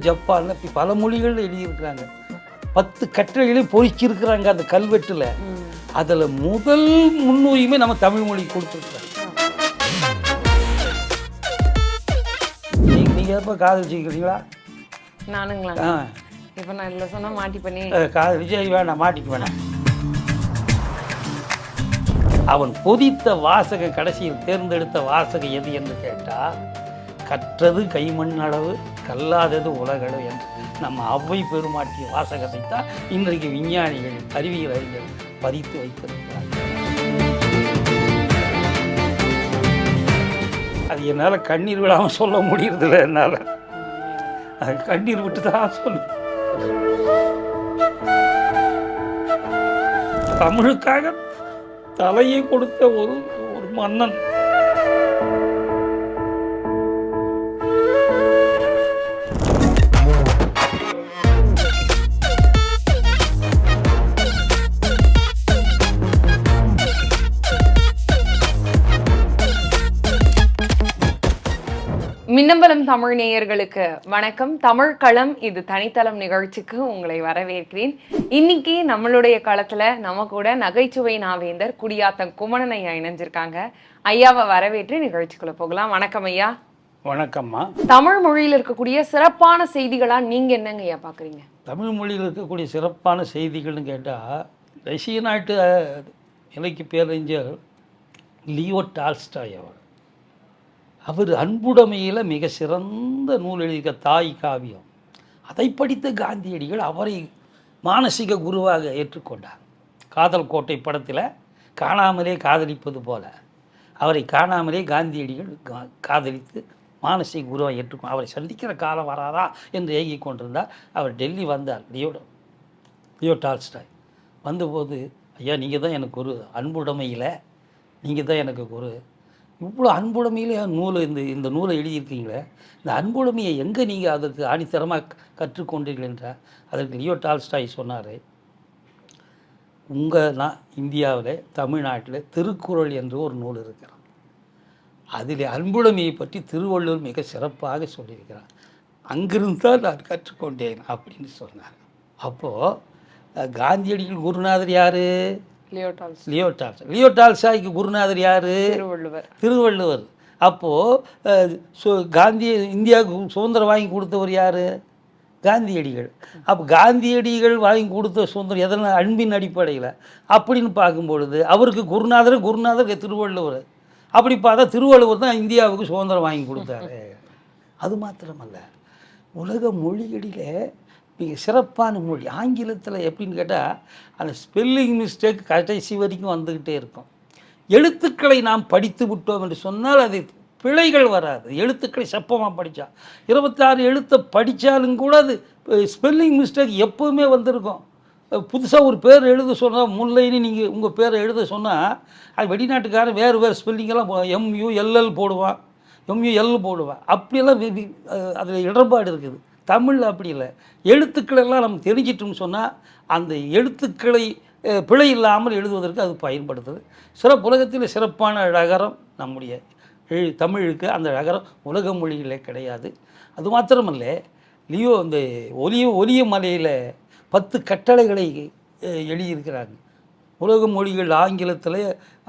ஜப்பானில் இப்படி பல மொழிகள் எழுதியிருக்கிறாங்க. பத்து கட்டளைகளையும் பொறிச்சிருக்கிறாங்க அந்த கல்வெட்டில். அதில் முதல் முன்னுரிமை நம்ம தமிழ் மொழி கொடுத்துருக்குறோம் நீங்கள் எப்போ காதலிச்சிக்கிறீங்களா நானுங்களா? ஆ. இப்போ நான் இதில் சொன்னால் மாட்டி பண்ணி. காதல் விஜய் வேணாம் மாட்டிக்க வேணாம். அவன் பொதித்த வாசக கடைசியில் தேர்ந்தெடுத்த வாசகம் எது என்று கேட்டால் கற்றது கைமண் அளவு கல்லாதது உலகளவு என்று நம்ம அவ்வை பெருமாட்டிய வாசகத்தை தான் இன்றைக்கு விஞ்ஞானிகள் அறிவியல் அறிஞர்கள் பதித்து வைத்திருக்கிறார்கள். அது என்னால் கண்ணீர் விடாமல் சொல்ல முடியறதில்ல என்னால். அது கண்ணீர் விட்டு தான் சொல்லு. தமிழுக்காக தலையை கொடுத்த ஒரு ஒரு மன்னன் மின்னம்பலம் தமிழ் நேயர்களுக்கு வணக்கம். தமிழ் களம் இது தனித்தளம் நிகழ்ச்சிக்கு உங்களை வரவேற்கிறேன். இன்னைக்கு நம்மளுடைய களத்துல நம்ம கூட நகைச்சுவை நாவேந்தர் குடியாத்தம் குமணன் ஐயா இணைஞ்சிருக்காங்க. ஐயாவை வரவேற்று நிகழ்ச்சிக்குள்ள போகலாம். வணக்கம் ஐயா. வணக்கம்மா. தமிழ் மொழியில் இருக்கக்கூடிய சிறப்பான செய்திகளா நீங்க என்னங்க ஐயா பாக்குறீங்க? தமிழ் மொழியில் இருக்கக்கூடிய சிறப்பான செய்திகள்னு கேட்டால் ரஷ்ய நாட்டு இலக்கிய பேரறிஞர் லியோ டால்ஸ்டாய் அவர் அவர் அன்புடைமையில் மிக சிறந்த நூல் எழுதிய தாய் காவியம். அதை படித்த காந்தியடிகள் அவரை மானசீக குருவாக ஏற்றுக்கொண்டார். காதல் கோட்டை படத்தில் காணாமலே காதலிப்பது போல அவரை காணாமலே காந்தியடிகள் கா- காதலித்து மானசீக குருவாக ஏற்றுக்கொண்டு அவரை சந்திக்கிற காலம் வராதா என்று ஏகி கொண்டிருந்தார். அவர் டெல்லி வந்தார். Leo Leo Tolstoy. வந்தபோது ஐயா நீங்கள் தான் எனக்கு ஒரு அன்புடைமையில் நீங்கள் தான் எனக்கு ஒரு இவ்வளோ அன்புடைமையிலே நூல் இந்த இந்த நூலை எழுதியிருக்கீங்களே? இந்த அன்புடைமையை எங்கே நீங்கள் அதற்கு ஆணித்தரமாக கற்றுக்கொண்டீர்கள் என்றால் அதற்கு லியோ டால்ஸ்டாய் சொன்னார் உங்கள் நான் இந்தியாவில் தமிழ்நாட்டில் திருக்குறள் என்று ஒரு நூல் இருக்கிறார் அதில் அன்புடைமையை பற்றி திருவள்ளுவர் மிக சிறப்பாக சொல்லியிருக்கிறார். அங்கிருந்து தான் நான் கற்றுக்கொண்டேன் அப்படின்னு சொன்னார். அப்போது காந்தியடிகள் குருநாதர் யார்? லியோ டால்ஸ் லியோ குருநாதர் யார்? திருவள்ளுவர். திருவள்ளுவர். அப்போது காந்தி இந்தியாவுக்கு சுதந்திரம் வாங்கி கொடுத்தவர் யார்? காந்தியடிகள். அப்போ காந்தியடிகள் வாங்கி கொடுத்த சுதந்திரம் எதனால்? அன்பின் அடிப்படையில். அப்படின்னு பார்க்கும் பொழுது அவருக்கு குருநாதர் குருநாதர் திருவள்ளுவர். அப்படி பார்த்தா திருவள்ளுவர் தான் இந்தியாவுக்கு சுதந்திரம் வாங்கி கொடுத்தாரு. அது மாத்திரமல்ல. உலக மொழிகளிலே மிக சிறப்பான மொழி. ஆங்கிலத்தில் எப்படின்னு கேட்டால் அந்த ஸ்பெல்லிங் மிஸ்டேக் கடைசி வரைக்கும் வந்துக்கிட்டே இருக்கும். எழுத்துக்களை நாம் படித்து விட்டோம் என்று சொன்னால் அது பிழைகள் வராது. எழுத்துக்களை செப்பமாக படித்தா இருபத்தாறு எழுத்தை படித்தாலும் கூட அது ஸ்பெல்லிங் மிஸ்டேக் எப்போவுமே வந்திருக்கும். புதுசாக ஒரு பேர் எழுத சொன்னால் முல்லைன்னு நீங்கள் உங்கள் பேரை எழுத சொன்னால் அது வெளிநாட்டுக்காரன் வேறு வேறு ஸ்பெல்லிங்கெல்லாம் எம்யூ எல்எல் போடுவான். எம்யூ எல் போடுவான். அப்படியெல்லாம் அதில் இடர்பாடு இருக்குது. தமிழில் அப்படி இல்லை. எழுத்துக்களெல்லாம் நம்ம தெரிஞ்சிட்டோம்னு சொன்னால் அந்த எழுத்துக்களை பிழை இல்லாமல் எழுதுவதற்கு அது பயன்படுத்துது. சிறப்பு உலகத்தில் சிறப்பான ழகரம் நம்முடைய எழு தமிழுக்கு அந்த ழகரம் உலக மொழிகளே கிடையாது. அது மாத்திரமல்ல லியோ அந்த ஒலிய ஒலிய மலையில் பத்து கட்டளைகளை எழுதியிருக்கிறாங்க. உலக மொழிகள் ஆங்கிலத்தில்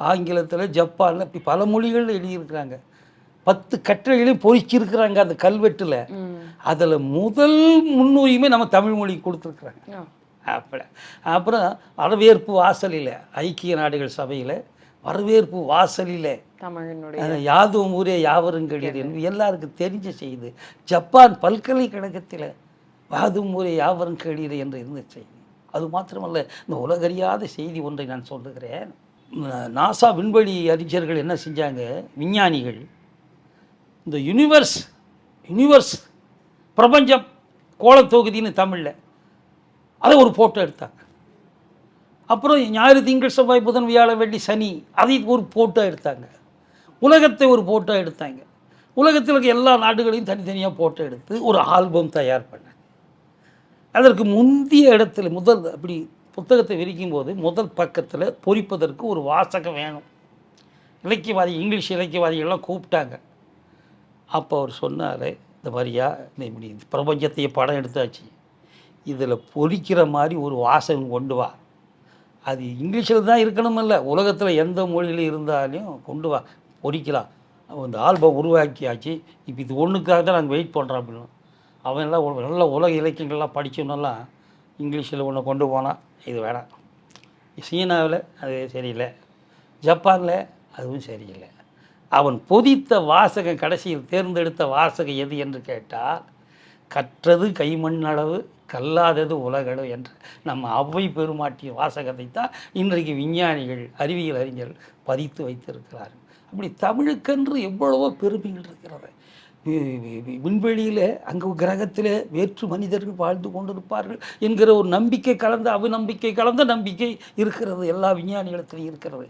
ஆங்கிலத்தில் ஜப்பானில் இப்படி பல மொழிகள் எழுதியிருக்கிறாங்க. பத்து கட்டளைகளையும் பொறிச்சிருக்கிறாங்க அந்த கல்வெட்டில். அதில் முதல் முன்னுரிமை நம்ம தமிழ் மொழி கொடுத்துருக்குறாங்க. அப்படி அப்புறம் வரவேற்பு வாசலில் ஐக்கிய நாடுகள் சபையில் வரவேற்பு வாசலில் யாதும் ஊரே யாவரும் கேளீர் என்று எல்லாருக்கும் தெரிஞ்ச செய்தி. ஜப்பான் பல்கலைக்கழகத்தில் யாதும் ஊரே யாவரும் கேளீர் என்று இருந்த செய்தி. அது மாத்திரமல்ல இந்த உலகறியாத செய்தி ஒன்றை நான் சொல்லுகிறேன். நாசா விண்வெளி அறிஞர்கள் என்ன செஞ்சாங்க? விஞ்ஞானிகள் இந்த யூனிவர்ஸ் யூனிவர்ஸ் பிரபஞ்சம் கோலத்தொகுதின்னு தமிழில். அதை ஒரு ஃபோட்டோ எடுத்தாங்க. அப்புறம் ஞாயிறு திங்கள் செவ்வாய் புதன் வியாழ வெள்ளி சனி அதை ஒரு ஃபோட்டோ எடுத்தாங்க. உலகத்தை ஒரு ஃபோட்டோ எடுத்தாங்க. உலகத்தில் இருக்க எல்லா நாடுகளையும் தனித்தனியாக ஃபோட்டோ எடுத்து ஒரு ஆல்பம் தயார் பண்ணாங்க. அதற்கு முந்திய இடத்துல முதல் அப்படி புத்தகத்தை விரிக்கும் போது முதல் பக்கத்தில் பொறிப்பதற்கு ஒரு வாசகம் வேணும். இலக்கியவாதி இங்கிலீஷ் இலக்கியவாதிகள்லாம் கூப்பிட்டாங்க. அப்போ அவர் சொன்னார் இந்த மாதிரியா இந்த இப்படி பிரபஞ்சத்தையே படம் எடுத்தாச்சு. இதில் பொறிக்கிற மாதிரி ஒரு வாசகம் கொண்டு வா. அது இங்கிலீஷில் தான் இருக்கணுமில்ல உலகத்தில் எந்த மொழியில் இருந்தாலும் கொண்டு வா பொறிக்கலாம். அந்த ஆல்பம் உருவாக்கியாச்சு இப்போ இது ஒன்றுக்காக தான் நாங்கள் வெயிட் பண்ணுறோம் அப்படின்னு. அவன் எல்லாம் நல்ல உலக இலக்கியங்கள்லாம் படிச்சவனெல்லாம் இங்கிலீஷில் ஒன்று கொண்டு போனால் இது வேணாம். சீனாவில் அது சரியில்லை. ஜப்பானில் அதுவும் சரியில்லை. அவன் பொதித்த வாசகம் கடைசியில் தேர்ந்தெடுத்த வாசகம் எது என்று கேட்டால் கற்றது கைமண் அளவு கல்லாதது உலகளவு என்று. நம்ம அவ்வை பெருமாட்டிய வாசகத்தை தான் இன்றைக்கு விஞ்ஞானிகள் அறிவியல் அறிஞர்கள் பதித்து வைத்திருக்கிறார்கள். அப்படி தமிழுக்கென்று எவ்வளவோ பெருமைகள் இருக்கிறது. விண்வெளியில் அங்கே கிரகத்தில் வேற்று மனிதர்கள் வாழ்ந்து கொண்டிருப்பார்கள் என்கிற ஒரு நம்பிக்கை கலந்த அவநம்பிக்கை கலந்த நம்பிக்கை இருக்கிறது. எல்லா விஞ்ஞானிகளத்திலையும் இருக்கிறது.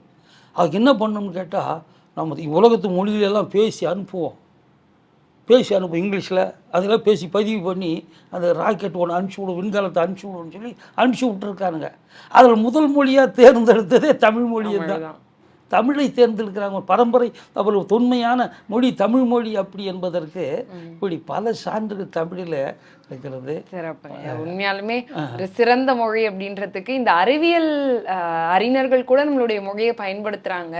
அதுக்கு என்ன பண்ணணும்னு கேட்டால் நம்ம உலகத்து மொழிகளெல்லாம் பேசி அனுப்புவோம். பேசி அனுப்புவோம் இங்கிலீஷில். அதெல்லாம் பேசி பதிவு பண்ணி அந்த ராக்கெட் ஒன்று அனுப்பிச்சி விடும் விண்கலத்தை அனுப்பிச்சி விடுன்னு சொல்லி அனுப்பிச்சி விட்ருக்கானுங்க அதில் முதல் மொழியாக தேர்ந்தெடுத்ததே தமிழ் மொழியை தான். தமிழை தேர்ந்தெடுக்கிறாங்க. பரம்பரை அவ்வளவு தொன்மையான மொழி தமிழ் மொழி அப்படி என்பதற்கு இப்படி பல சான்றுகள் தமிழில் இருக்கிறது. சிறப்பு. உண்மையாலுமே ஒரு சிறந்த மொழி அப்படின்றதுக்கு இந்த அறிவியல் அறிஞர்கள் கூட நம்மளுடைய மொழியை பயன்படுத்துறாங்க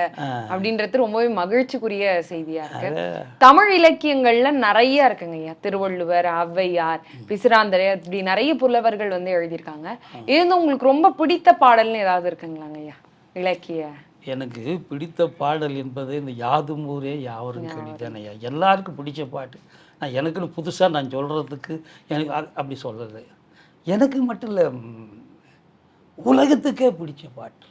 அப்படின்றது ரொம்பவே மகிழ்ச்சிக்குரிய செய்தியா இருக்கு. தமிழ் இலக்கியங்கள்ல நிறைய இருக்குங்க ஐயா. திருவள்ளுவர் ஔவையார் பிசிராந்தரர் இப்படி நிறைய புலவர்கள் வந்து எழுதியிருக்காங்க. இருந்து உங்களுக்கு ரொம்ப பிடித்த பாடல்னு ஏதாவது இருக்குங்களாங்க ஐயா? இலக்கிய எனக்கு பிடித்த பாடல் என்பது இந்த யாதும் ஊரே யாவரும் கேள்விதானையா எல்லாருக்கும் பிடிச்ச பாட்டு. நான் எனக்குன்னு புதுசாக நான் சொல்கிறதுக்கு எனக்கு அப்படி சொல்லலை எனக்கு மட்டும் இல்லை உலகத்துக்கே பிடிச்ச பாட்டு.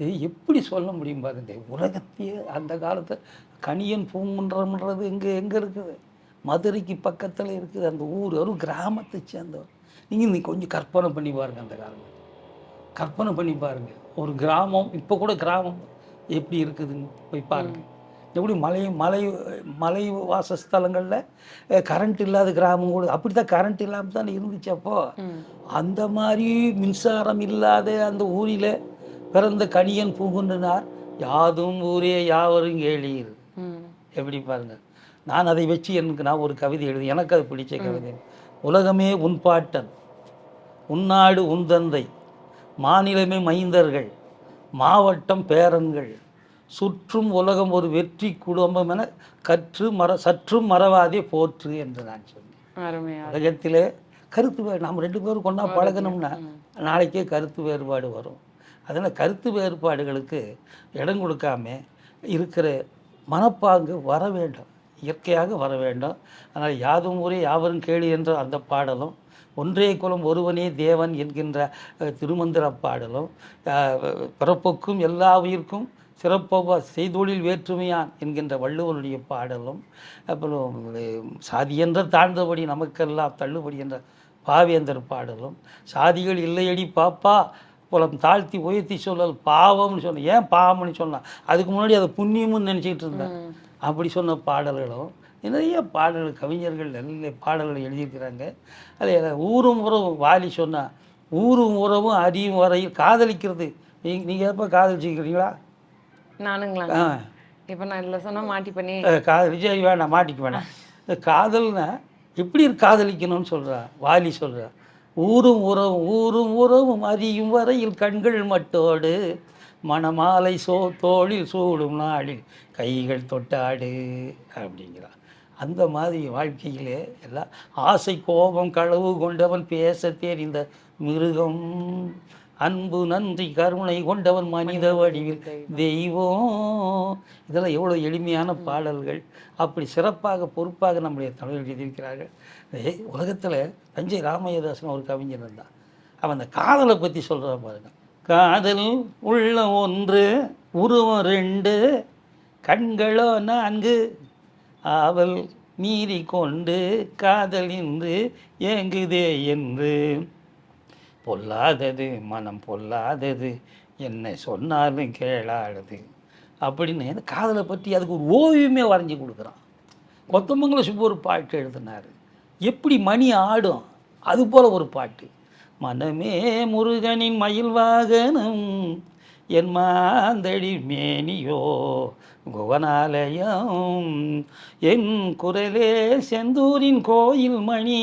இது எப்படி சொல்ல முடியும் பாருங்க. உலகத்தையே அந்த காலத்தை கணியன் பூங்குன்றம்ன்றது எங்கே எங்கே இருக்குது? மதுரைக்கு பக்கத்தில் இருக்குது அந்த ஊர் ஒரு கிராமத்தை சேர்ந்தவர். நீங்கள் நீ கொஞ்சம் கற்பனை பண்ணி பாருங்க அந்த காலம் கற்பனை பண்ணி பாருங்க. ஒரு கிராமம் இப்போ கூட கிராமம் எப்படி இருக்குதுன்னு போய் பாருங்க. எப்படி மலை மலை மலை வாசஸ்தலங்களில் கரண்ட் இல்லாத கிராமம் கூட அப்படி தான் கரண்ட் இல்லாமல் தானே இருந்துச்சு அப்போ. அந்த மாதிரி மின்சாரம் இல்லாத அந்த ஊரில் பிறந்த கணியன் பூங்குன்றனார் யாதும் ஊரே யாவரும் கேளீர். எப்படி பாருங்க. நான் அதை வச்சு எனக்கு நான் ஒரு கவிதை எழுதி எனக்கு அது பிடிச்ச கவிதை. உலகமே உன் பாட்டன் உன்னாடு உன் தந்தை மாநிலமே மைந்தர்கள் மாவட்டம் பேரன்கள். சுற்றும் உலகம் ஒரு வெற்றி குடும்பம் என கற்று மற சற்றும் மறவாதே போற்று என்று நான் சொன்னேன். உலகத்திலே கருத்து வேறு நம்ம ரெண்டு பேரும் கொண்டா பழகணும்னா நாளைக்கே கருத்து வேறுபாடு வரும். அதனால் கருத்து வேறுபாடுகளுக்கு இடம் கொடுக்காம இருக்கிற மனப்பாங்கு வர வேண்டும். இயற்கையாக வர வேண்டும். ஆனால் யாதும் ஊரே யாவரும் கேளு என்ற அந்த பாடலும் ஒன்றே குலம் ஒருவனே தேவன் என்கின்ற திருமந்திர பாடலும் பிறப்புக்கும் எல்லா உயிர்க்கும் சிறப்பவ செய்தொழில் வேற்றுமையான் என்கின்ற வள்ளுவனுடைய பாடலும் அப்புறம் சாதி என்ற தாழ்ந்தபடி நமக்கெல்லாம் தள்ளுபடி என்ற பாவேந்தர் பாடலும் சாதிகள் இல்லையடி பாப்பா புலம் தாழ்த்தி உயர்த்தி சொல்லல் பாவம்னு சொன்ன ஏன் பாவம்னு சொன்னான் அதுக்கு முன்னாடி அதை புண்ணியம்னு நினச்சிக்கிட்டு இருந்தேன். அப்படி சொன்ன பாடல்களும் நிறைய பாடல்கள் கவிஞர்கள் நல்ல பாடல்கள் எழுதியிருக்கிறாங்க. அதில் ஊரும் உறவும் வாலி சொன்னா ஊரும் உறவும் அறியும் வரையில் காதலிக்கிறது. நீங்க நீங்கள் எப்போ காதலிச்சிக்கிறீங்களா நானுங்களா? ஆ. இப்ப நான் இதுல சொன்னா மாட்டி பண்ணி. காதல் விஜய் வேணாம் மாட்டிக்க வேணாம் காதல்னா எப்படி காதலிக்கணும்னு சொல்றா வாலி சொல்றா. ஊரும் உறவும் ஊரும் உறவும் அறியும் வரையில் கண்கள் மட்டோடு மணமாலை சோ தோளில் சூடும் நாளில் கைகள் தொட்டாடு அப்படிங்கிறா. அந்த மாதிரி வாழ்க்கையிலே எல்லாம் ஆசை கோபம் களவு கொண்டவன் பேச தெரிந்த மிருகம். அன்பு நன்றி கருணை கொண்டவன் மனித வடிவில் தெய்வம். இதெல்லாம் எவ்வளோ எளிமையான பாடல்கள். அப்படி சிறப்பாக பொறுப்பாக நம்முடைய தமிழர்கள் எழுதியிருக்கிறார்கள். உலகத்தில் தஞ்சை ராமயதாசன் ஒரு கவிஞர் இருந்தான். அவன் அந்த காதலை பற்றி சொல்கிறான் பாருங்க. காதல் உள்ள ஒன்று உருவம் ரெண்டு கண்களோ நான்கு அவள் மீறி கொண்டு காதலின்று ஏங்குதே என்று. பொல்லாதது மனம் பொல்லாதது என்ன சொன்னாலும் கேளாதது அப்படின்னு காதலை பற்றி அதுக்கு ஒரு ஓவியமே வரைஞ்சி கொடுக்குறான். கொத்தமங்கல சுப்பு ஒரு பாட்டு எழுதினார். எப்படி மணி ஆடும்? அது போல் ஒரு பாட்டு. மனமே முருகனின் மயில் வாகனம் என் மாந்தடி மேனியோ குவனாலயம். என் குரலே செந்தூரின் கோயில் மணி.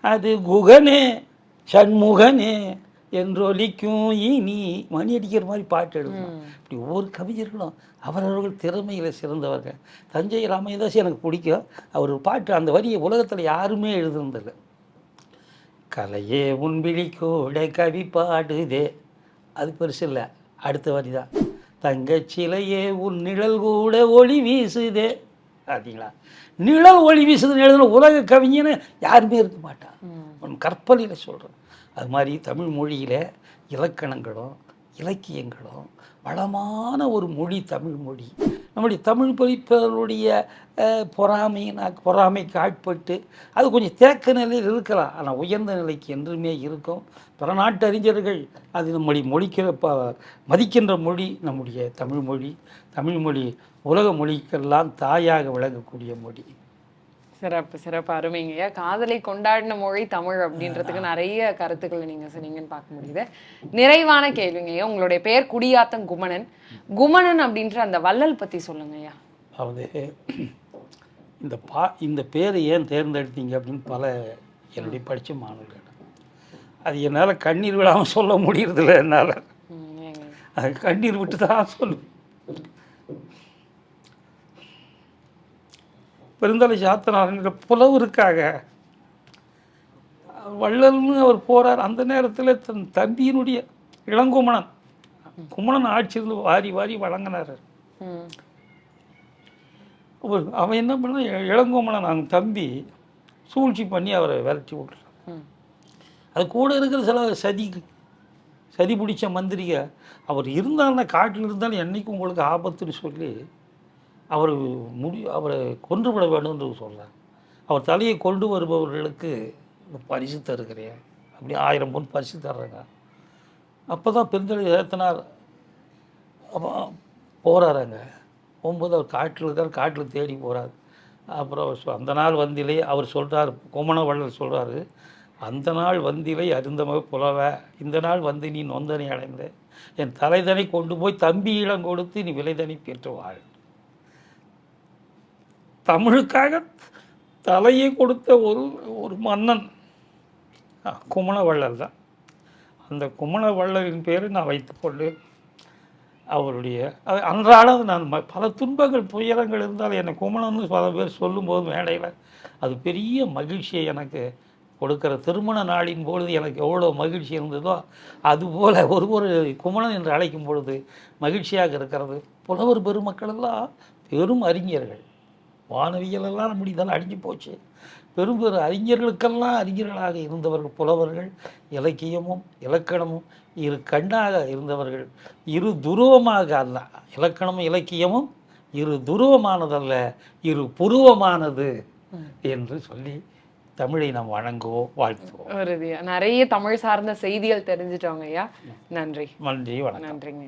அது குகனே சண்முகனே என்றொலிக்கும் இனி. மணி அடிக்கிற மாதிரி பாட்டு எழுதணும் இப்படி ஒவ்வொரு கவிஞர்களும் அவரவர்கள் திறமையில் சிறந்தவர்கள். தஞ்சை ராமதாஸ் எனக்கு பிடிக்கும். அவர் பாட்டு அந்த வரியை உலகத்தில் யாருமே எழுதுனதில்லை. கலையே உன் விழி கூட கவி பாடுதே. அது பெருசு இல்லை. அடுத்த வரி தான். தங்கச் சிலையே உன் நிழல் கூட ஒளி வீசுதே. பார்த்தீங்களா நிழல் ஒளி வீசுதுன்னு எழுதுன உலக கவிஞன்னு யாருமே இருக்க மாட்டான் உன் கற்பனையில் சொல்கிறேன் அது மாதிரி தமிழ் மொழியில் இலக்கணங்களும் இலக்கியங்களும் வளமான ஒரு மொழி தமிழ் மொழி. நம்முடைய தமிழ் படிப்பவருடைய பொறாமை பொறாமையின் பொறாமைக்கு ஆட்பட்டு அது கொஞ்சம் தேக்க நிலையில் இருக்கலாம். ஆனால் உயர்ந்த நிலைக்கு என்றுமே இருக்கும். பிற நாட்டு அறிஞர்கள் அது நம்முடைய மொழிக்கிற ப மதிக்கின்ற மொழி நம்முடைய தமிழ் மொழி. தமிழ் மொழி உலக மொழிக்கெல்லாம் தாயாக விளங்கக்கூடிய மொழி. சிறப்பு சிறப்பு அருமைங்கய்யா காதலை கொண்டாடின மொழி தமிழ் அப்படின்றதுக்கு நிறைய கருத்துக்களை நீங்க சொன்னீங்கன்னு பார்க்க முடியுது. நிறைவான கேள்விங்கய்யா உங்களுடைய பெயர் குடியாத்தம் குமணன். குமணன் அப்படின்ற அந்த வள்ளல் பத்தி சொல்லுங்கய்யா அதாவது இந்த பா இந்த பேரை ஏன் தேர்ந்தெடுத்தீங்க அப்படின்னு பல என்னுடைய படித்த மாணவர்கள் அது என்னால் கண்ணீர் விடாமல் சொல்ல முடியறதில்ல என்னால். அது கண்ணீர் விட்டு தான் சொல்லுவேன். பெருந்தலை சாத்தனார்ன்ற புலவருக்காக வள்ளல்னு அவர் போறார். அந்த நேரத்தில் தன் தம்பியினுடைய இளங்குமணன் குமணன் ஆட்சியில் வாரி வாரி வழங்கினார். ஒரு அவன் என்ன பண்ணா இளங்கோமலன் அவன் தம்பி சூழ்ச்சி பண்ணி அவரை விரட்டி விட்டுறான் ம். அது கூட இருக்கிற சில சதி சதி பிடிச்ச மந்திரிக அவர் இருந்தாலும் காட்டில் இருந்தாலும் என்னைக்கும் உங்களுக்கு ஆபத்துன்னு சொல்லி அவர் முடி அவரை கொன்று விட என்று சொல்கிறார் அவர் தலையை கொண்டு வருபவர்களுக்கு இந்த பரிசு தருகிறேன். அப்படி ஆயிரம் பொன் பரிசு தர்றேங்க. அப்போ தான் பெருந்தலை ஏத்தனார். அப்போ போகிறாருங்க போகும்போது அவர் காட்டில் இருக்கார் காட்டில் தேடி போகிறார் அப்புறம் அவர் சொ- அந்த நாள் வந்திலே அவர் சொல்கிறார் கோமணவள்ளல் சொல்கிறாரு அந்த நாள் வந்திலை அருந்தமக புலவ இந்த நாள் வந்து நீ நொந்தனை அடைந்த. என் தலைதனை கொண்டு போய் தம்பியிடம் கொடுத்து நீ விலைதனை பெற்று வாழ். தமிழுக்காக தலையை கொடுத்த ஒரு ஒரு மன்னன். குமணவள்ளல் தான். அந்த குமணவள்ளலின் பேரை நான் வைத்துக்கொண்டு அவருடைய அது அன்றாடம் நான் ம- பல துன்பங்கள் துயரங்கள் இருந்தாலும் என்னை குமணன்னு பல பேர் சொல்லும்போது மேடையில் அது பெரிய மகிழ்ச்சியை எனக்கு கொடுக்கிற திருமண நாளின் பொழுது எனக்கு எவ்வளோ மகிழ்ச்சி இருந்ததோ அதுபோல் ஒரு ஒரு குமணன் என்று அழைக்கும் பொழுது மகிழ்ச்சியாக இருக்கிறது. புலவர் பெருமக்கள் எல்லாம் பெரும் அறிஞர்கள். வானவியலெல்லாம் நம்முடைய இதெல்லாம் அழிஞ்சு போச்சு. பெரும் பெரு அறிஞர்களுக்கெல்லாம் அறிஞர்களாக இருந்தவர்கள் புலவர்கள் இலக்கியமும் இலக்கணமும் இரு கண்ணாக இருந்தவர்கள் இரு துருவமாக அல்ல. இலக்கணமும் இலக்கியமும் இரு துருவமானதல்ல இரு புருவமானது என்று சொல்லி தமிழை நாம் வணங்குவோம் வாழ்த்துவோம். நிறைய தமிழ் சார்ந்த செய்திகள் தெரிஞ்சிட்டோங்க ஐயா நன்றி. நன்றி வணக்கம். நன்றிங்க.